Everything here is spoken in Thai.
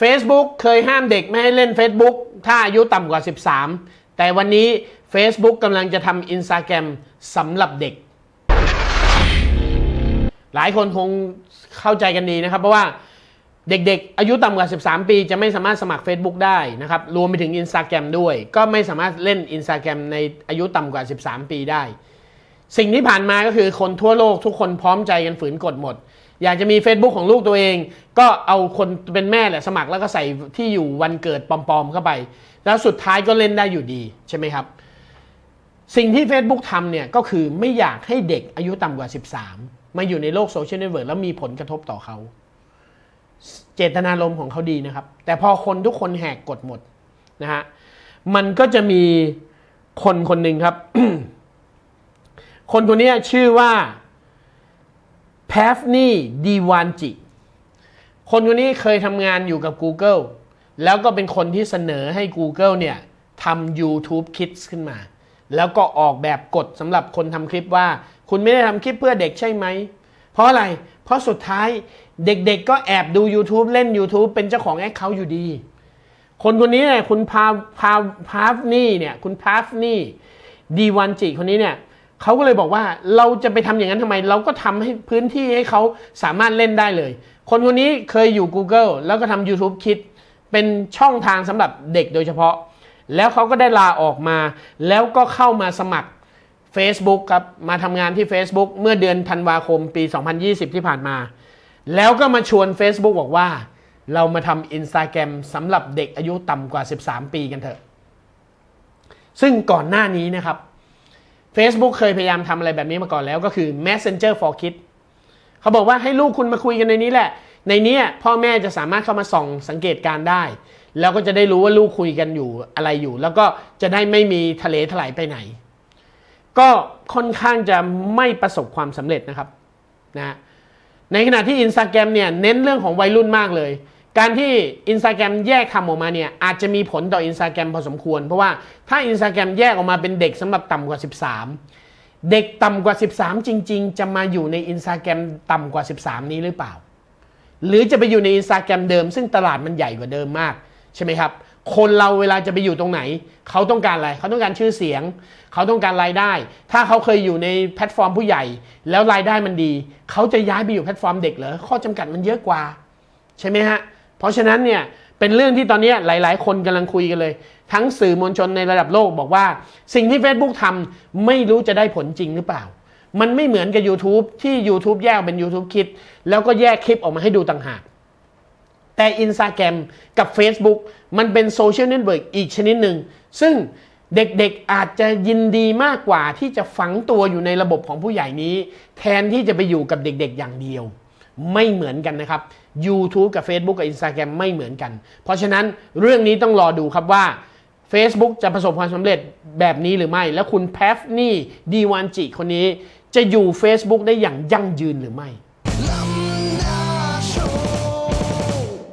Facebook เคยห้ามเด็กไม่ให้เล่น Facebook ถ้าอายุต่ำกว่า 13 แต่วันนี้ Facebook กำลังจะทำ Instagram สำหรับเด็ก หลายคนคงเข้าใจกันดีนะครับ เพราะว่าเด็กๆ อายุต่ำกว่า 13 ปี จะไม่สามารถสมัคร Facebook ได้นะครับ รวมไปถึง Instagram ด้วย ก็ไม่สามารถเล่น Instagram ในอายุต่ำกว่า 13 ปีได้ สิ่งที่ผ่านมาก็คือคนทั่วโลกทุกคนพร้อมใจกันฝืนกฎหมด อยากจะมี Facebook ของลูกตัวเอง ก็เอาคนเป็นแม่แหละสมัครแล้วก็ใส่ที่อยู่วันเกิดปลอมๆเข้าไป แล้วสุดท้ายก็เล่นได้อยู่ดีใช่ไหมครับ สิ่งที่ Facebook ทำเนี่ยก็คือไม่อยากให้เด็กอายุต่ำกว่า 13 มาอยู่ในโลกโซเชียลเน็ตเวิร์กแล้วมีผลกระทบต่อเขา เจตนารมณ์ของเขาดีนะครับ แต่พอคนทุกคนแหกกฎหมดนะฮะมันก็จะมีคนคนหนึ่งครับ คนคนนี้ชื่อว่าแพฟนี่ดีวานจิ คนคนนี้เคยทำงานอยู่กับ Google แล้วก็เป็นคนที่เสนอให้ Google เนี่ยทำ YouTube Kids ขึ้นมา แล้วก็ออกแบบกฎสำหรับคนทำคลิปว่า คุณไม่ได้ทำคลิปเพื่อเด็กใช่ไหม เพราะอะไร เพราะสุดท้ายเด็กๆก็แอบดู YouTube เล่น YouTube เป็นเจ้าของแอคเคาท์อยู่ดี คนคนนี้เนี่ยคุณพาพาพาฟนี่เนี่ยคุณพาฟนี่ดีวันจิคนนี้เนี่ย เขาก็เลยบอกว่าเราจะไปทำอย่างนั้นทำไม เราก็ทำให้พื้นที่ให้เขาสามารถเล่นได้เลย คนคนนี้เคยอยู่ Google แล้วก็ทำ YouTube คิด เป็นช่องทางสำหรับเด็กโดยเฉพาะ แล้วเขาก็ได้ลาออกมา แล้วก็เข้ามาสมัคร Facebook ครับมาทำงานที่ Facebook เมื่อเดือนธันวาคมปี 2020 ที่ผ่านมา แล้วก็มาชวน Facebook บอกว่า เรามาทำ Instagram สำหรับเด็กอายุต่ำกว่า 13 ปีกันเถอะ ซึ่งก่อนหน้านี้นะครับ Facebook เคยพยายามทำอะไรแบบนี้มาก่อนแล้วก็คือ Messenger for Kids เขาบอกว่าให้ลูกคุณมาคุยกันในนี้แหละ ในนี้พ่อแม่จะสามารถเข้ามาส่องสังเกตการได้ แล้วก็จะได้รู้ว่าลูกคุยกันอยู่อะไรอยู่ แล้วก็จะได้ไม่มีทะเลถลายไปไหน ก็ค่อนข้างจะไม่ประสบความสำเร็จนะครับนะในขณะที่ Instagram เนี่ยเน้นเรื่องของวัยรุ่นมากเลย การที่ Instagram แยกทำออกมาเนี่ยอาจจะมีผลต่อ Instagram พอสมควร เพราะว่าถ้า Instagram แยกออกมาเป็นเด็กสำหรับต่ำกว่า 13 เด็กต่ำกว่า 13 จริง ๆ จะมาอยู่ใน Instagram ต่ำกว่า 13 นี้หรือเปล่า หรือจะไปอยู่ใน Instagram เดิม ซึ่งตลาดมันใหญ่กว่าเดิมมากใช่ไหมครับ คนเราเวลาจะไปอยู่ตรงไหน เขาต้องการอะไร เขาต้องการชื่อเสียง เขาต้องการรายได้ ถ้าเขาเคยอยู่ในแพลตฟอร์มผู้ใหญ่ แล้วรายได้มันดี เขาจะย้ายไปอยู่แพลตฟอร์มเด็กเหรอข้อจำกัดมันเยอะกว่า ใช่ไหมฮะ เพราะฉะนั้นเนี่ยเป็นเรื่องที่ตอนนี้หลาย ๆ คนกำลังคุยกันเลย ทั้งสื่อมวลชนในระดับโลกบอกว่า สิ่งที่ Facebook ทำไม่รู้จะได้ผลจริงหรือเปล่า มันไม่เหมือนกับ YouTube ที่ YouTube แยกเป็น YouTube คิด แล้วก็แยกคลิปออกมาให้ดูต่างหาก แต่ Instagram กับ Facebook มันเป็นโซเชียลเน็ตเวิร์กอีกชนิดหนึ่ง ซึ่งเด็กๆอาจจะยินดีมากกว่าที่จะฝังตัวอยู่ในระบบของผู้ใหญ่นี้ แทนที่จะไปอยู่กับเด็ก ๆ อย่างเดียว ไม่เหมือนกันนะครับ YouTube กับ Facebook กับ Instagram ไม่เหมือนกัน เพราะฉะนั้นเรื่องนี้ต้องรอดูครับว่า Facebook จะประสบความสำเร็จแบบนี้หรือไม่ แล้วคุณแพฟนี่ดีวานจิคนนี้จะอยู่ Facebook ได้อย่างยั่งยืนหรือไม่